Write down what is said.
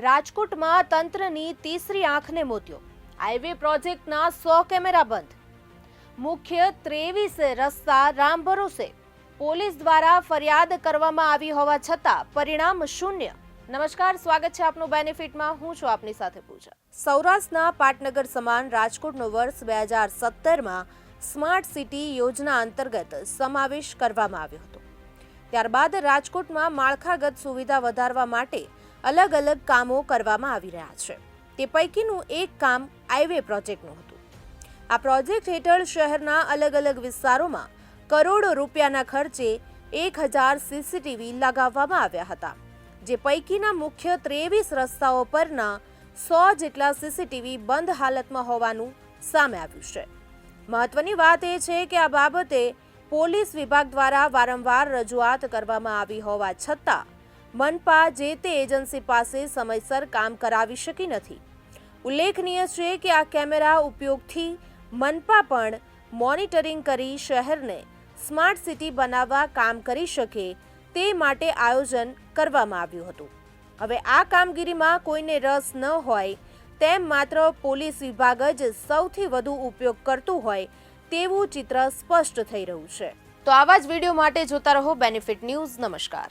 રાજકોટમાં તંત્રની તીસરી આંખને મોત્યો. હાઈવે પ્રોજેક્ટના સો કેમેરા બંધ. મુખ્ય ત્રેવીસ રસ્તા રામ ભરોસે. પોલીસ દ્વારા ફરિયાદ કરવામાં આવી હોવા છતાં પરિણામ શૂન્ય. નમસ્કાર, સ્વાગત છે આપનું બેનિફિટમાં. હું છું આપની સાથે પૂજા. સૌરાષ્ટ્રના પાટનગર સમાન રાજકોટનો વર્ષ બે હજાર સત્તરમાં સ્માર્ટ સિટી યોજના અંતર્ગત સમાવેશ કરવામાં આવ્યો હતો. ત્યારબાદ રાજકોટમાં માળખાગત સુવિધા વધારવા માટે અલગ અલગ કામો કરવામાં આવી રહ્યા છે. તે પૈકીનું એક કામ હાઈવે પ્રોજેક્ટનું હતું. આ પ્રોજેક્ટ હેઠળ શહેરના અલગ અલગ વિસ્તારોમાં કરોડો રૂપિયાના ખર્ચે એક હજાર સીસીટીવી લગાવવામાં આવ્યા હતા, જે પૈકીના મુખ્ય ત્રેવીસ રસ્તાઓ પરના સો જેટલા સીસીટીવી બંધ હાલતમાં હોવાનું સામે આવ્યું છે. મહત્વની વાત એ છે કે આ બાબતે પોલીસ વિભાગ દ્વારા વારંવાર રજૂઆત કરવામાં આવી હોવા છતાં મનપા જે તે એજન્સી પાસે સમયસર કામ કરાવી શકી નથી. ઉલ્લેખનીય છે કે આ કેમેરા ઉપયોગથી મનપા પણ મોનિટરિંગ કરી શહેરને સ્માર્ટ સિટી બનાવવા કામ કરી શકે તે માટે આયોજન કરવામાં આવ્યું હતું. હવે આ કામગીરીમાં કોઈને રસ ન હોય તેમ માત્ર પોલીસ વિભાગ જ સૌથી વધુ ઉપયોગ કરતું હોય તેવું ચિત્ર સ્પષ્ટ થઈ રહ્યું છે. તો આવા જ વીડિયો માટે જોતા રહો બેનિફિટ ન્યૂઝ નમસ્કાર.